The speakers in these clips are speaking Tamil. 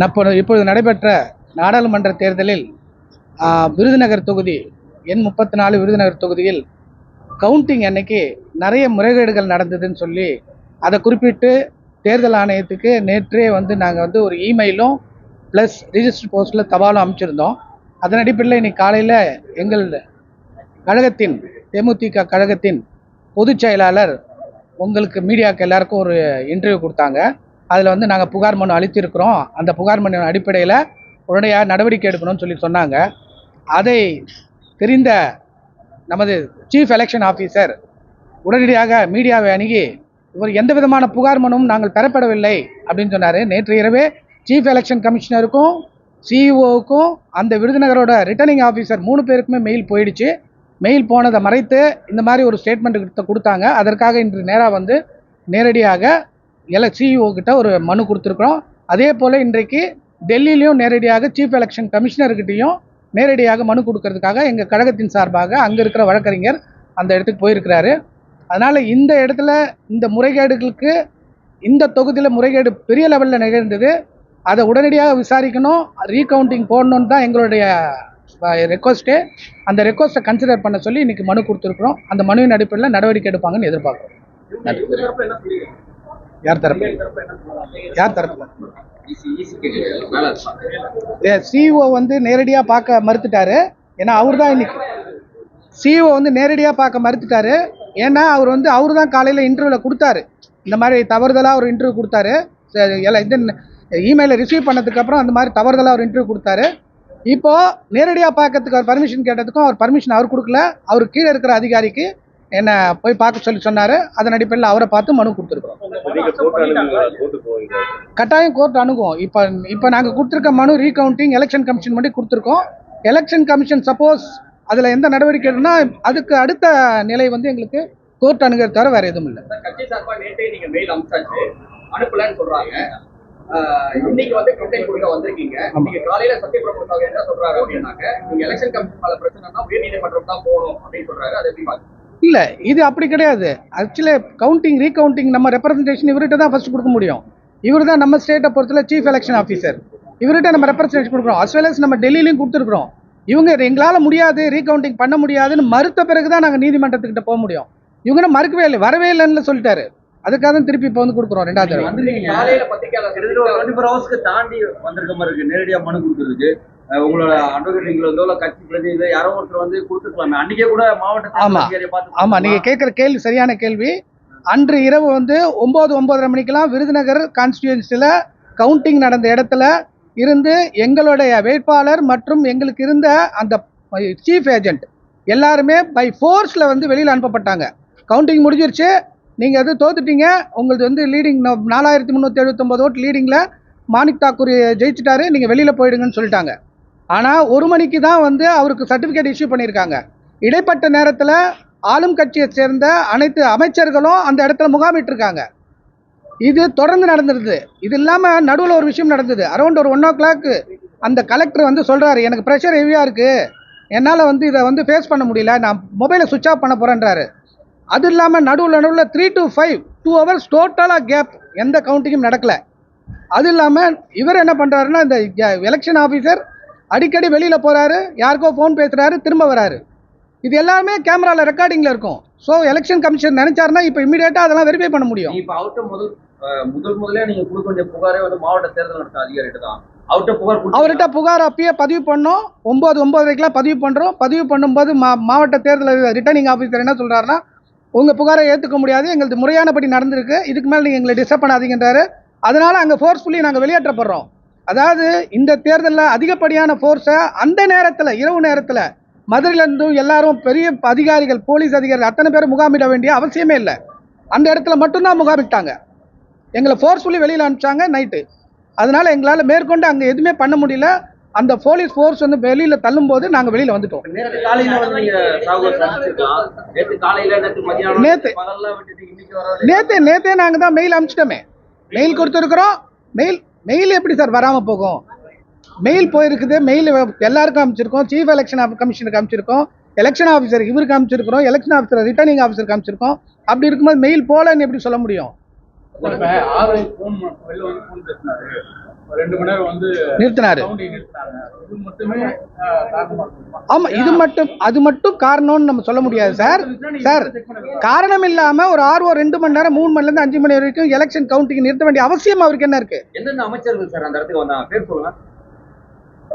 நப்போ இப்பொழுது நடைபெற்ற நாடாளுமன்ற தேர்தலில் விருதுநகர் தொகுதி எண் முப்பத்தி நாலு விருதுநகர் தொகுதியில் கவுண்டிங் அன்னைக்கு நிறைய முறைகேடுகள் நடந்ததுன்னு சொல்லி அதை குறிப்பிட்டு தேர்தல் ஆணையத்துக்கு நேற்றே வந்து நாங்கள் வந்து ஒரு இமெயிலும் ப்ளஸ் ரிஜிஸ்டர் போஸ்ட்டில் தபாலும் அமைச்சிருந்தோம். அதன் அடிப்படையில் இன்னைக்கு காலையில் எங்கள் கழகத்தின் தேமுதிக கழகத்தின் பொதுச் செயலாளர் உங்களுக்கு மீடியாவுக்கு எல்லாருக்கும் ஒரு இன்டர்வியூ கொடுத்தாங்க. அதில் வந்து நாங்கள் புகார் மனு அளித்திருக்கிறோம். அந்த புகார் மனு அடிப்படையில் உடனடியாக நடவடிக்கை எடுக்கணும்னு சொல்லி சொன்னாங்க. அதை தெரிந்த நமது சீஃப் எலெக்ஷன் ஆஃபீஸர் உடனடியாக மீடியாவை அணுகி இவர் எந்த விதமான புகார் மனுவும் நாங்கள் பெறப்படவில்லை அப்படின்னு சொன்னார். நேற்று இரவே சீஃப் எலெக்ஷன் கமிஷனருக்கும் சிஇஓவுக்கும் அந்த விருதுநகரோட ரிட்டர்னிங் ஆஃபீஸர் மூணு பேருக்குமே மெயில் போயிடுச்சு. மெயில் போனதை மறைத்து இந்த மாதிரி ஒரு ஸ்டேட்மெண்ட் கொடுத்தாங்க. அதற்காக இன்று நேராக வந்து நேரடியாக எல சிஇஓ கிட்ட ஒரு மனு கொடுத்துருக்குறோம். அதே போல் இன்றைக்கு டெல்லியிலையும் நேரடியாக சீஃப் எலெக்ஷன் கமிஷனர்கிட்டையும் நேரடியாக மனு கொடுக்கறதுக்காக எங்கள் கழகத்தின் சார்பாக அங்கே இருக்கிற வழக்கறிஞர் அந்த இடத்துக்கு போயிருக்கிறாரு. அதனால் இந்த இடத்துல இந்த முறைகேடுகளுக்கு இந்த தொகுதியில் முறைகேடு பெரிய லெவலில் நிகழ்ந்தது. அதை உடனடியாக விசாரிக்கணும். ரீகவுண்டிங் போடணுன்னு தான் எங்களுடைய ரெக்வஸ்ட்டு அந்த ரெக்வஸ்ட்டை கன்சிடர் பண்ண சொல்லி இன்றைக்கி மனு கொடுத்துருக்குறோம். அந்த மனுவின் அடிப்படையில் நடவடிக்கை எடுப்பாங்கன்னு எதிர்பார்க்குறோம். யார் தரப்பு? யார் தரப்பு? சிஇஓ வந்து நேரடியாக பார்க்க மறுத்துட்டாரு. ஏன்னா அவர் தான் இன்னைக்கு. சிஇஓ வந்து நேரடியாக பார்க்க மறுத்துட்டாரு. ஏன்னா அவர் வந்து அவர் தான் காலையில் இன்டர்வியூவில் கொடுத்தாரு. இந்த மாதிரி தவறுதலாக ஒரு இன்டர்வியூ கொடுத்தாரு. எல்லாம் இது இமெயிலை ரிசீவ் பண்ணதுக்கப்புறம் அந்த மாதிரி தவறுதலாக ஒரு இன்டர்வியூ கொடுத்தாரு. இப்போது நேரடியாக பார்க்கறதுக்கு அவர் பர்மிஷன் கேட்டதுக்கும் அவர் பர்மிஷன் அவர் கொடுக்கல. அவர் கீழே இருக்கிற அதிகாரிக்கு என்னை போய் பார்க்க சொல்லி சொன்னார். அதன் அடிப்படையில் அவரை பார்த்து மனு கொடுத்துருக்கோம் கட்டாயம் கோர்ட் அணுகும். இப்போ இப்போ நாங்கள் கொடுத்துருக்க மனு ரீகவுண்டிங் எலெக்ஷன் கமிஷன் மட்டும் கொடுத்துருக்கோம். எலெக்ஷன் கமிஷன் சப்போஸ் அதில் எந்த நடவடிக்கை எடுனா அதுக்கு அடுத்த நிலை வந்து எங்களுக்கு கோர்ட் அணுகிறது தவிர வேறு எதுவும் இல்லை. கட்சி சார்பா நேற்றே நீங்க மெயில் அனுப்பிச்சாச்சு அனுப்பலன்னு சொல்றாங்க. ஆஹ் இன்னைக்கு வந்து கம்ப்ளைண்ட் கொடுக்க வந்திருக்கீங்க. நீங்க காலையில சத்யபிரபு சார் என்ன சொல்றாரு அப்படின்னாக்க நீங்க எலெக்ஷன் கமிஷன் மேல பிரச்சனைனா உயர்நீதிமன்றம் தான் போகணும் அப்படின்னு சொல்றாரு. அதை எப்படி பாக்குறீங்க இல்லை இது அப்படி கிடையாது. ஆக்சுவலி கவுண்டிங் ரீகவுண்டிங் நம்ம ரெப்ரசன்டேஷன் இவர்கிட்ட தான் ஃபர்ஸ்ட் கொடுக்க முடியும். இவர் தான் நம்ம ஸ்டேட்டை பொறுத்தல சீஃப் எலெக்ஷன் ஆஃபீஸர் இவர்கிட்ட நம்ம ரெப்ரசன்டேஷன் கொடுக்குறோம். As well as நம்ம டெல்லியிலையும் கொடுத்துருக்குறோம். இவங்க எங்களால் முடியாது ரீகவுண்டிங் பண்ண முடியாதுன்னு மறுத்த பிறகு தான் நாங்கள் நீதிமன்றத்துக்கிட்ட போக முடியும். இவங்க மறுக்கவே இல்லை வரவே இல்லைன்னு சொல்லிட்டாரு. அதுக்காக தான் திருப்பி இப்போ வந்து கொடுக்குறோம் ரெண்டாவது தாண்டி வந்திருக்க மாதிரி இருக்கு. நேரடியா மனு கொடுக்கறதுக்கு. உங்களோட அட்வொகேட் வந்தோ இல்ல கட்சி பிரதிநிதி யாரோ ஒருத்தர் வந்து கொடுத்துருக்கலாமே. அன்னைக்கே கூட மாவட்ட ஆமா. ஆமாம் நீங்கள் கேட்குற கேள்வி சரியான கேள்வி. அன்று இரவு வந்து ஒம்பது ஒம்பதரை மணிக்கெல்லாம் விருதுநகர் கான்ஸ்டியூன்சியில் கவுண்டிங் நடந்த இடத்துல இருந்து எங்களுடைய வேட்பாளர் மற்றும் எங்களுக்கு இருந்த அந்த சீஃப் ஏஜென்ட் எல்லாருமே பை ஃபோர்ஸில் வந்து வெளியில் அனுப்பப்பட்டாங்க. கவுண்டிங் முடிஞ்சிருச்சு. நீங்கள் எது தோத்துட்டீங்க. உங்களது வந்து லீடிங் நாலாயிரத்தி முந்நூற்றி எழுபத்தொம்போது ஓட்டு லீடிங்கில் மாணிக் தாக்கூர் ஜெயிச்சிட்டாரு. நீங்கள் வெளியில் போயிடுங்கன்னு சொல்லிட்டாங்க. ஆனால் ஒரு மணிக்கு தான் வந்து அவருக்கு சர்டிஃபிகேட் இஷ்யூ பண்ணியிருக்காங்க. இடைப்பட்ட நேரத்தில் ஆளும் கட்சியை சேர்ந்த அனைத்து அமைச்சர்களும் அந்த இடத்துல முகாமிட்டிருக்காங்க. இது தொடர்ந்து நடந்துருது. இது இல்லாமல் நடுவில் ஒரு விஷயம் நடந்தது. அரௌண்ட் ஒரு ஒன் ஓ கிளாக்கு அந்த கலெக்டர் வந்து சொல்கிறாரு எனக்கு ப்ரெஷர் ஹெவியாக இருக்குது என்னால் வந்து இதை வந்து ஃபேஸ் பண்ண முடியல. நான் மொபைலை சுவிட்ச் ஆஃப் பண்ண போகிறேன்றாரு அது இல்லாமல் நடுவில் நடுவில் three to five two hours டோட்டலாக கேப் எந்த கவுண்டிங்கும் நடக்கலை. அது இல்லாமல் இவர் என்ன பண்ணுறாருன்னா இந்த எலெக்ஷன் ஆஃபீஸர் அடிக்கடி வெளியில் போகிறாரு யாருக்கோ ஃபோன் பேசுகிறாரு திரும்ப வராரு. இது எல்லாமே கேமராவில் ரெக்கார்டிங்கில் இருக்கும். ஸோ எலெக்ஷன் கமிஷன் நினைச்சாருன்னா இப்போ இமீடியட்டாக அதெல்லாம் வெரிஃபை பண்ண முடியும். இப்ப அவர்கிட்ட முதல் முதல் முதல்ல நீங்க கொடுக்க வேண்டிய புகாரே வந்து மாவட்ட தேர்தல் நடத்தும் அதிகாரிகிட்ட தான். அவர்கிட்ட புகார் அப்பயே பதிவு பண்ணோம். ஒம்பது ஒம்பதரைக்கெலாம் பதிவு பண்ணுறோம் பதிவு பண்ணும்போது மா மாவட்ட தேர்தல் ரிட்டர்னிங் ஆஃபீஸர் என்ன சொல்கிறாருன்னா உங்கள் புகாரை ஏற்றுக்க முடியாது. எங்களுக்கு முறையானபடி நடந்திருக்கு. இதுக்கு மேலே நீங்கள் எங்களை டிஸ்டர்ப் பண்ணாதீங்கன்றாரு அதனால் அங்கே ஃபோர்ஸ்ஃபுல்லி நாங்கள் வெளியேற்றப்படுறோம். அதாவது இந்த தேர்தலில் அதிகப்படியான ஃபோர்ஸை அந்த நேரத்தில் இரவு நேரத்தில் மதுரையிலேருந்து எல்லாரும் பெரிய அதிகாரிகள் போலீஸ் அதிகாரிகள் அத்தனை பேர் முகாமிட வேண்டிய அவசியமே இல்லை. அந்த இடத்துல மட்டும்தான் முகாமிட்டாங்க. எங்களை ஃபோர்ஸ்ஃபுல்லி வெளியில் அனுப்பிச்சாங்க நைட்டு அதனால எங்களால் மேற்கொண்டு அங்கே எதுவுமே பண்ண முடியல. அந்த போலீஸ் ஃபோர்ஸ் வந்து வெளியில் வெளியில் வந்துட்டோம். நேத்து காலையில வந்து நீங்க நேத்து நேத்து நேத்து. இன்னைக்கு வர நேற்று நேற்றே நாங்கள் தான் மெயில் அனுப்பிச்சிட்டோமே. மெயில் கொடுத்துருக்குறோம். மெயில் மெயில் எப்படி சார் வராமல் போகும்? மெயில் போயிருக்குது மெயில் எல்லாருக்கும் அமைச்சிருக்கோம் சீஃப் எலெக்ஷன் கமிஷனுக்கு அமைச்சிருக்கோம் எலெக்ஷன் ஆஃபீஸர் இவருக்கு அமைச்சிருக்கிறோம் எலெக்ஷன் ஆஃபீஸர் ரிட்டர்னிங் ஆஃபீஸருக்கு அமைச்சிருக்கோம் அப்படி இருக்கும்போது மெயில் போகலன்னு எப்படி சொல்ல முடியும்? நிறுத்தினாரு. ஆமா இது மட்டும் அது மட்டும் காரணம்னு நம்ம சொல்ல முடியாது சார். சார் காரணம் இல்லாம ஒரு ஆர்வோ ரெண்டு மணி நேரம் மூணு மணில இருந்து அஞ்சு மணி வரைக்கும் எலெக்ஷன் கவுண்டிங் நிறுத்த வேண்டிய அவசியம் அவருக்கு என்ன இருக்கு? எந்தெந்த அமைச்சர்கள் சார் அந்த இடத்துக்கு வந்தாங்க? பேர் சொல்லுங்க.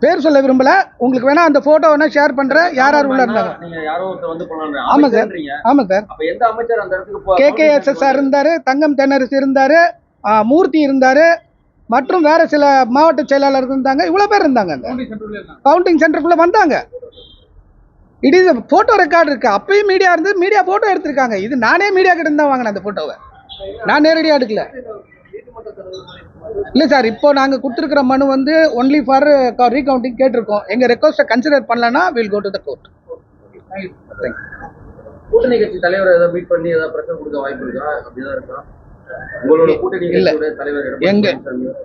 பேர் சொல்ல விரும்பல. உங்களுக்கு வேணா அந்த போட்டோ வேணா ஷேர் பண்றேன் யார் யார் உள்ள இருந்தாங்க? நீங்க யாரோ ஒருத்தர் வந்து போனாங்க ஆமா சார். ஆமா சார். அப்ப எந்த அமைச்சர் அந்த இடத்துக்கு போ- கே கே எஸ் எஸ் இருந்தாரு தங்கம் தென்னரசு இருந்தாரு மூர்த்தி இருந்தாரு மற்றும் வேற சில மாவட்ட செயலாளர்கள் இருந்தாங்க. இவ்வளவு பேர் இருந்தாங்க அங்க. கவுண்டிங் சென்டருக்குள்ள வந்தாங்க. இட் இஸ் போட்டோ ரெக்கார்டு இருக்கு. அப்பயும் மீடியா இருந்து மீடியா போட்டோ எடுத்திருக்காங்க. இது நானே மீடியா கிட்ட தான் வாங்கினேன் அந்த போட்டோவை நான் நேரடியாக எடுக்கல. இல்லை சார் இப்போ நாங்கள் கொடுத்துருக்கிற மனு வந்து ஒன்லி ஃபார் ரீகவுண்டிங் கேட்டிருக்கோம். எங்கள் ரெக்வஸ்ட்டை கன்சிடர் பண்ணலன்னா will go to the court கூட்டணி கட்சி தலைவர் ஏதாவது மீட் பண்ணி ஏதாவது பிரச்சனை கொடுக்க வாய்ப்பு இருக்கா? அப்படிதான் இருக்கா? இல்ல. எங்க-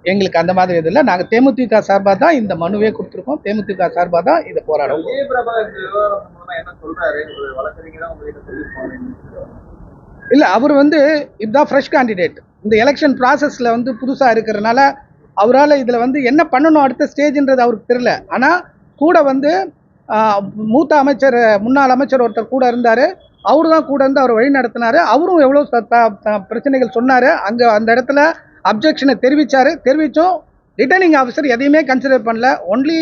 எங்களுக்கு அந்த மாதிரி இது இல்லை. நாங்கள் தேமுதிக சார்பாக தான் இந்த மனுவே கொடுத்துருக்கோம். தேமுதிக சார்பாக தான் இதை போராடும் இல்லை அவர் வந்து இதுதான் ஃப்ரெஷ் கேண்டிடேட் இந்த எலெக்ஷன் ப்ராசஸில் வந்து புதுசாக இருக்கிறனால அவரால் இதில் வந்து என்ன பண்ணணும் அடுத்த ஸ்டேஜ்ன்றது அவருக்கு தெரியல. ஆனால் கூட வந்து மூத்த அமைச்சர் முன்னாள் அமைச்சர் ஒருத்தர் கூட இருந்தார். அவரு தான் கூட இருந்து அவர் வழி நடத்தினாரு. அவரும் எவ்வளோ பிரச்சனைகள் சொன்னார். அங்கே அந்த இடத்துல அப்ஜெக்ஷனை தெரிவித்தார் தெரிவித்தோம் ரிட்டர்னிங் ஆஃபீஸர் எதையுமே கன்சிடர் பண்ணல. ஒன்லி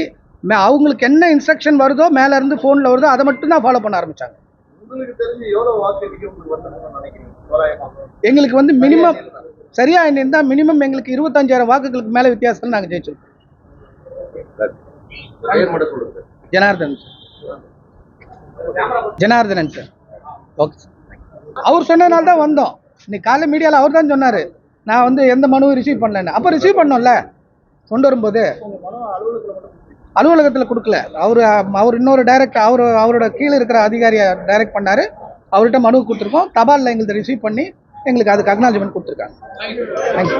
அவங்களுக்கு என்ன இன்ஸ்ட்ரக்ஷன் வருதோ மேலே இருந்து ஃபோனில் வருதோ அதை மட்டும் தான் ஃபாலோ பண்ண ஆரம்பித்தாங்க எங்களுக்கு வந்து மினிமம் சரியா இருந்தா மினிமம் எங்களுக்கு இருபத்தஞ்சாயிரம் வாக்குகளுக்கு மேல வித்தியாசத்தில் நாங்க ஜெயிச்சிருக்கோம். சொல்லுங்க. Sir. Janardhan Janardhanan sir. Okay அவர் சொன்னதுனால தான் வந்தோம். இன்னைக்கு காலை மீடியாவில் அவர் தான் சொன்னார். நான் வந்து எந்த மனுவும் ரிசீவ் பண்ணலன்னு. அப்போ ரிசீவ் பண்ணோம்ல? கொண்டு வரும்போது. அலுவலகத்தில் கொடுக்கல. அவர் அவர் இன்னொரு டைரக்ட் அவர் அவரோட கீழே இருக்கிற அதிகாரியை டைரக்ட் பண்ணார். அவர்கிட்ட மனு கொடுத்துருக்கோம். தபாலில் எங்களுக்கு ரிசீவ் பண்ணி எங்களுக்கு அதுக்கு அக்னாலஜ்மெண்ட் கொடுத்துருக்காங்க. தேங்க்யூ